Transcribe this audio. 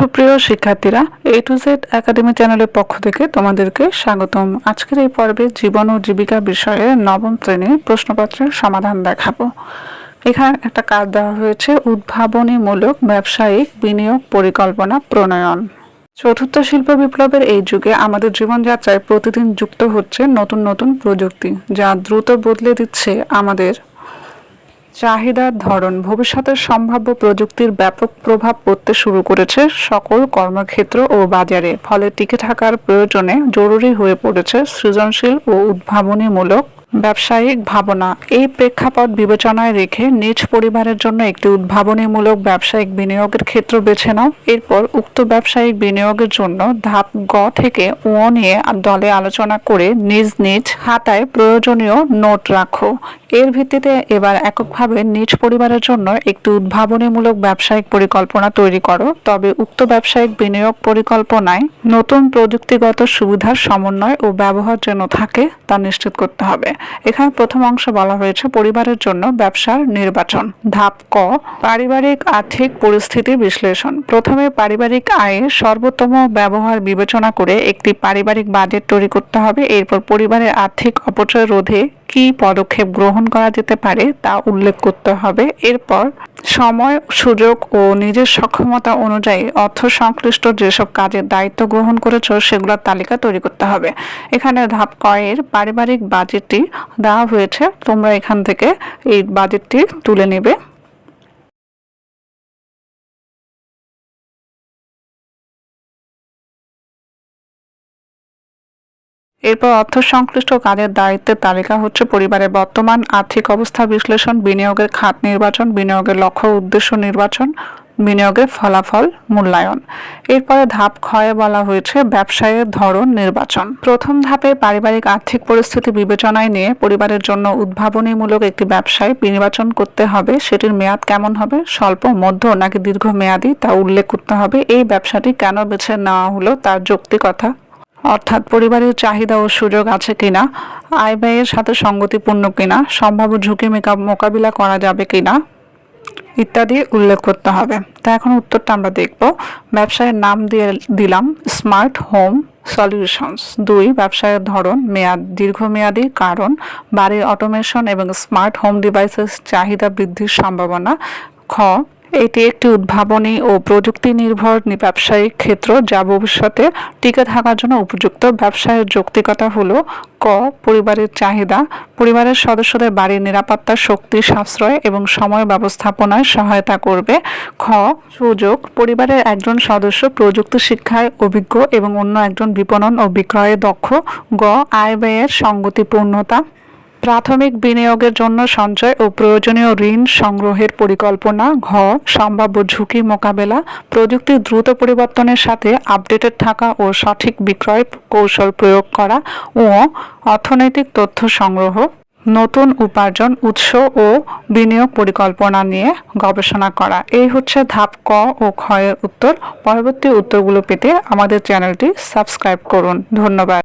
সুপ্রিয় শিক্ষার্থীরা এ to Z academy চ্যানেলের পক্ষ থেকে তোমাদেরকে স্বাগতম। আজকের এই পর্বে জীবন ও জীবিকা বিষয়ে নবম শ্রেণির প্রশ্নপত্রের সমাধান দেখাবো। এখানে একটা কাজ দেওয়া হয়েছে, উদ্ভাবনীমূলক ব্যবসায়িক বিনিয়োগ পরিকল্পনা প্রণয়ন। চতুর্থ শিল্প বিপ্লবের এই যুগে আমাদের জীবনযাত্রায় প্রতিদিন যুক্ত হচ্ছে নতুন নতুন প্রযুক্তি, যা দ্রুত বদলে দিচ্ছে আমাদের চাহিদার ধরন, ভবিষ্যতের সম্ভাব্য প্রযুক্তির ব্যাপক প্রভাব পড়তে শুরু করেছে সকল কর্মক্ষেত্র ও বাজারে, ফলে টিকে থাকার প্রয়োজনে জরুরি হয়ে পড়েছে সৃজনশীল ও উদ্ভাবনীমূলক ব্যবসায়িক ভাবনা। এই প্রেক্ষাপট বিবেচনায় রেখে নিজ পরিবারের জন্য একটি উদ্ভাবনীমূলক ব্যবসায়িক বিনিয়োগের ক্ষেত্র বেছে নাও। এরপর উক্ত ব্যবসায়িক বিনিয়োগের জন্য ধাপ গ থেকে ও নিয়ে দলে আলোচনা করে নিজ নিজ খাতায় প্রয়োজনীয় নোট রাখো। এর ভিত্তিতে এবার এককভাবে নিজ পরিবারের জন্য একটি উদ্ভাবনীমূলক ব্যবসায়িক পরিকল্পনা তৈরি করো। তবে উক্ত ব্যবসায়িক বিনিয়োগ পরিকল্পনায় নতুন প্রযুক্তিগত সুবিধার সমন্বয় ও ব্যবহার যেন থাকে, তা নিশ্চিত করতে হবে। এখানে প্রথম অংশ বলা হয়েছে পরিবারের জন্য ব্যবসার নির্বাচন। ধাপ ক, পারিবারিক আর্থিক পরিস্থিতি বিশ্লেষণ। প্রথমে পারিবারিক আয়ের সর্বোত্তম ব্যবহার বিবেচনা করে একটি পারিবারিক বাজেট তৈরি করতে হবে। এরপর পরিবারের আর্থিক অপচয় রোধে কি পদক্ষেপ গ্রহণ করা যেতে পারে তা উল্লেখ করতে হবে। এরপর সময়, সুযোগ ও নিজের সক্ষমতা অনুযায়ী অর্থ সংশ্লিষ্ট যেসব কাজের দায়িত্ব গ্রহণ করেছ সেগুলোর তালিকা তৈরি করতে হবে। এখানে ধাপ কয়ের পারিবারিক বাজেটটি দেওয়া হয়েছে। তোমরা এখান থেকে এই বাজেটটি তুলে নেবে। এরপর অর্থ সংশ্লিষ্ট কাজের দায়িত্বের তালিকা হচ্ছে পরিবারের বর্তমান আর্থিক অবস্থা বিশ্লেষণ, বিনিয়োগের খাত নির্বাচন, বিনিয়োগের লক্ষ্য উদ্দেশ্য নির্বাচন, বিনিয়োগের ফলাফল মূল্যায়ন। এরপরে ধাপ ক্ষয়ে বলা হয়েছে ব্যবসায়ের ধরন নির্বাচন। প্রথম ধাপে পারিবারিক আর্থিক পরিস্থিতি বিবেচনায় নিয়ে পরিবারের জন্য উদ্ভাবনীমূলক একটি ব্যবসায় নির্বাচন করতে হবে। সেটির মেয়াদ কেমন হবে? স্বল্প, মধ্য নাকি দীর্ঘ মেয়াদি তা উল্লেখ করতে হবে। এই ব্যবসাটি কেন বেছে নেওয়া হলো? তার যৌক্তিকতা অর্থাৎ পরিবারের চাহিদা ও সুযোগ আছে কিনা, আয় ব্যয়ের সাথে সঙ্গতিপূর্ণ কিনা, সম্ভাব্য ঝুঁকি মেকা- মোকাবিলা করা যাবে কিনা ইত্যাদি উল্লেখ করতে হবে। তা এখন উত্তরটা আমরা দেখব। ব্যবসায়ের নাম দিয়ে দিলাম স্মার্ট হোম সলিউশনস। দুই, ব্যবসায়ের ধরন, মেয়াদ, দীর্ঘমেয়াদী কারণ, বাড়ির অটোমেশন এবং স্মার্ট হোম ডিভাইসেস চাহিদা বৃদ্ধির সম্ভাবনা। খ এটি একটি উদ্ভাবনী ও প্রযুক্তি নির্ভর ব্যবসায়িক ক্ষেত্র যা ভবিষ্যতে টিকে থাকার জন্য উপযুক্ত ব্যবসায়ের যৌক্তিকতা হল ক, পরিবারের চাহিদা, পরিবারের সদস্যদের বাড়ির নিরাপত্তা, শক্তি, সাশ্রয় এবং সময় ব্যবস্থাপনায় সহায়তা করবে। খ, সুযোগ, পরিবারের একজন সদস্য প্রযুক্তি শিক্ষায় অভিজ্ঞ এবং অন্য একজন বিপণন ও বিক্রয়ে দক্ষ। গ, আয় ব্যয়ের সঙ্গতিপূর্ণতা। প্রাথমিক বিনিয়োগের জন্য সঞ্চয় ও প্রয়োজনীয় ঋণ সংগ্রহের পরিকল্পনা, ঘ, সম্ভাব্য ঝুঁকি মোকাবেলা প্রযুক্তির দ্রুত পরিবর্তনের সাথে আপডেটেড থাকা ও সঠিক বিক্রয় কৌশল প্রয়োগ করা ও অর্থনৈতিক তথ্য সংগ্রহ, নতুন উপার্জন উৎস ও বিনিয়োগ পরিকল্পনা নিয়ে গবেষণা করা। এই হচ্ছে ধাপ ক ও ক্ষয়ের উত্তর। পরবর্তী উত্তরগুলো পেতে আমাদের চ্যানেলটি সাবস্ক্রাইব করুন। ধন্যবাদ।